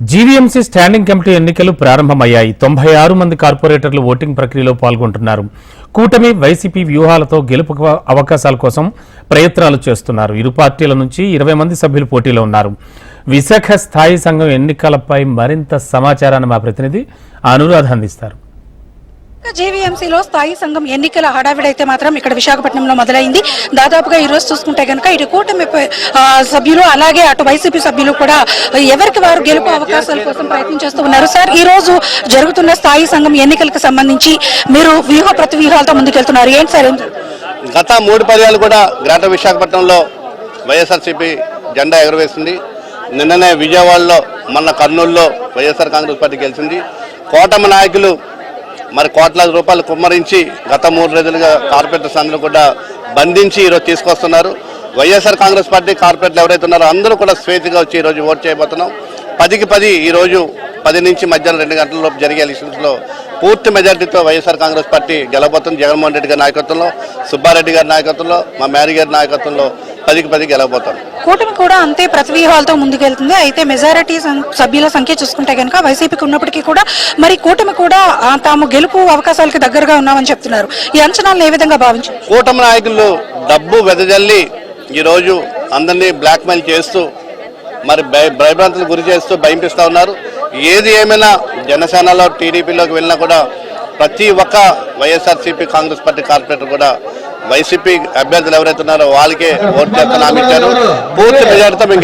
GVMC standing committee ఎన్నికలు ప్రారంభమయ్యాయి. తొంభై ఆరు మంది కార్పొరేటర్లు ఓటింగ్ ప్రక్రియలో పాల్గొంటున్నారు. కూటమి వైసీపీ వ్యూహాలతో గెలుపు అవకాశాల కోసం ప్రయత్నాలు చేస్తున్నారు. ఇరు పార్టీల నుంచి ఇరవై మంది సభ్యులు పోటీలో ఉన్నారు. విశాఖ స్థాయి సంఘం ఎన్నికలపై మరింత సమాచారాన్ని మా ప్రతినిధి అనురాధ అందిస్తారు. జేవీఎంసీలో స్థాయి సంఘం ఎన్నికల హడావిడైతే మాత్రం ఇక్కడ విశాఖపట్నంలో మొదలైంది. దాదాపుగా ఈ రోజు చూసుకుంటే కనుక ఇటు కూటమి సభ్యులు అలాగే అటు వైసీపీ సభ్యులు కూడా ఎవరికి వారు గెలుపు అవకాశాల కోసం ప్రయత్నం చేస్తూ ఉన్నారు. సార్ ఈ రోజు జరుగుతున్న స్థాయి సంఘం ఎన్నికలకు సంబంధించి మీరు వ్యూహ ప్రతి వ్యూహాలతో ముందుకెళ్తున్నారు. ఏంటి సార్? గత మూడు పర్యాలు కూడా గ్రేటర్ విశాఖపట్నంలో వైఎస్ఆర్సీపీ జెండా ఎగురవేసింది. నిన్ననే విజయవాడలో మన కర్నూలులో వైఎస్ఆర్ కాంగ్రెస్ పార్టీ గెలిచింది. కోటమి నాయకులు మరి కోట్లాది రూపాయలు కుమ్మరించి గత మూడు రోజులుగా కార్పొరేటర్స్ అందరూ కూడా బంధించి ఈరోజు తీసుకొస్తున్నారు. వైఎస్ఆర్ కాంగ్రెస్ పార్టీ కార్పొరేట్లు ఎవరైతే ఉన్నారో అందరూ కూడా స్వేచ్ఛగా వచ్చి ఈరోజు ఓటు చేయబోతున్నాం. పదికి పది ఈరోజు పది నుంచి మధ్యాహ్నం రెండు గంటల లోపు జరిగే ఎలక్షన్స్లో పూర్తి మెజార్టీతో వైఎస్ఆర్ కాంగ్రెస్ పార్టీ గెలబోతుంది జగన్మోహన్ రెడ్డి గారి నాయకత్వంలో సుబ్బారెడ్డి గారి నాయకత్వంలో మా మేరీ గారి నాయకత్వంలో పదికి పది గెలవబోతాం కూటమి కూడా అంతే ప్రతి వ్యూహాలతో ముందుకెళ్తుంది. అయితే మెజారిటీ సభ్యుల సంఖ్య చూసుకుంటే కనుక వైసీపీకి ఉన్నప్పటికీ కూడా మరి కూటమి కూడా తాము గెలుపు అవకాశాలకు దగ్గరగా ఉన్నామని చెప్తున్నారు. ఈ అంచనాలను ఏ విధంగా భావించారు? కూటమి నాయకులు డబ్బు వెదజల్లి ఈరోజు అందరినీ బ్లాక్మెయిల్ చేస్తూ మరి భయ- భయభ్రాంతులకు గురి చేస్తూ భయంపిస్తూ ఉన్నారు. ఏది ఏమైనా జనసేనలో టీడీపీలోకి వెళ్ళినా కూడా ప్రతి ఒక్క వైఎస్ఆర్సీపీ కాంగ్రెస్ పార్టీ కార్పొరేటర్ కూడా వైసీపీ అభ్యర్థులు ఎవరైతే ఉన్నారో వాళ్ళకే ఓటు చేస్తాను హామీ ఇచ్చారు పూర్తి మెజార్టీతో మేము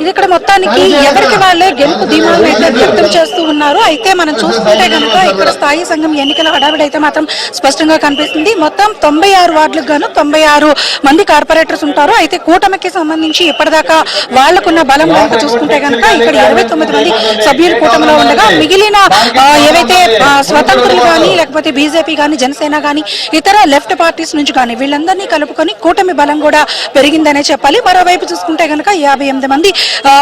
ఇది ఇక్కడ మొత్తానికి ఎవరికి వాళ్ళే గెలుపు అయితే వ్యక్తం చేస్తూ ఉన్నారు. అయితే మనం చూసుకుంటే కనుక ఇక్కడ స్థాయి సంఘం ఎన్నికల హడావిడి అయితే మాత్రం స్పష్టంగా కనిపిస్తుంది. మొత్తం తొంభై ఆరు వార్డులకు గాను తొంభై ఆరు మంది కార్పొరేటర్స్ ఉంటారు. అయితే కూటమికి సంబంధించి ఇప్పటిదాకా వాళ్ళకున్న బలం కనుక చూసుకుంటే కనుక ఇక్కడ ఇరవై తొమ్మిది మంది సభ్యులు కూటమిలో ఉండగా మిగిలిన ఏవైతే స్వతంత్రులు కానీ లేకపోతే బీజేపీ కానీ జనసేన కానీ ఇతర లెఫ్ట్ పార్టీస్ నుంచి కానీ వీళ్ళందరినీ కలుపుకొని కూటమి బలం కూడా పెరిగిందనే చెప్పాలి. మరోవైపు చూసుకుంటే కనుక యాభై ఎనిమిది మంది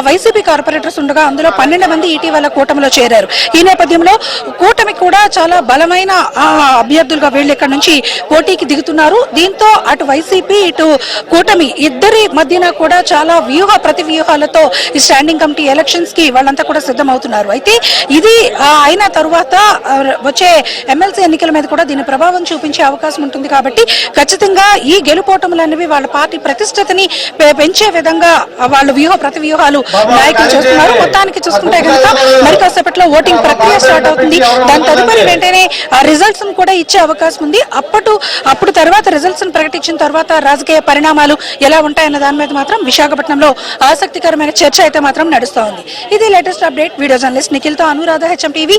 వైసీపీ కార్పొరేటర్స్ ఉండగా అందులో పన్నెండు మంది ఇటీవల కూటమిలో చేరారు. ఈ నేపథ్యంలో కూటమి కూడా చాలా బలమైన అభ్యర్థులుగా వీళ్ళు ఇక్కడ నుంచి పోటీకి దిగుతున్నారు. దీంతో అటు వైసీపీ ఇటు కూటమి ఇద్దరి మధ్యన కూడా చాలా వ్యూహ ప్రతి వ్యూహాలతో ఈ స్టాండింగ్ కమిటీ ఎలక్షన్స్కి వాళ్ళంతా కూడా సిద్ధమవుతున్నారు. అయితే ఇది అయిన తరువాత వచ్చే ఎమ్మెల్సీ ఎన్నికల మీద కూడా దీని ప్రభావం చూపించే అవకాశం ఉంటుంది. కాబట్టి ఖచ్చితంగా ఈ గెలుపోటములు అనేవి వాళ్ళ పార్టీ ప్రతిష్టతని పెంచే విధంగా వాళ్ళు వ్యూహ ప్రతి వ్యూహాలు నాయకులు చేస్తున్నారు. మొత్తానికి చూసుకుంటే కనుక మరి కాసేపట్లో ఓటింగ్ ప్రక్రియ స్టార్ట్ అవుతుంది. దాని తదుపరి వెంటనే రిజల్ట్స్ కూడా ఇచ్చే అవకాశం ఉంది. అప్పుడు అప్పుడు తర్వాత రిజల్ట్స్ ప్రకటించిన తర్వాత రాజకీయ పరిణామాలు ఎలా ఉంటాయన్న దాని మీద మాత్రం విశాఖపట్నంలో ఆసక్తికరమైన చర్చ అయితే మాత్రం నడుస్తోంది. ఇది లేటెస్ట్ అప్డేట్ వీడియో జర్నలిస్ట్ నిఖిల్తో అనురాధ హెచ్ఎం టీవీ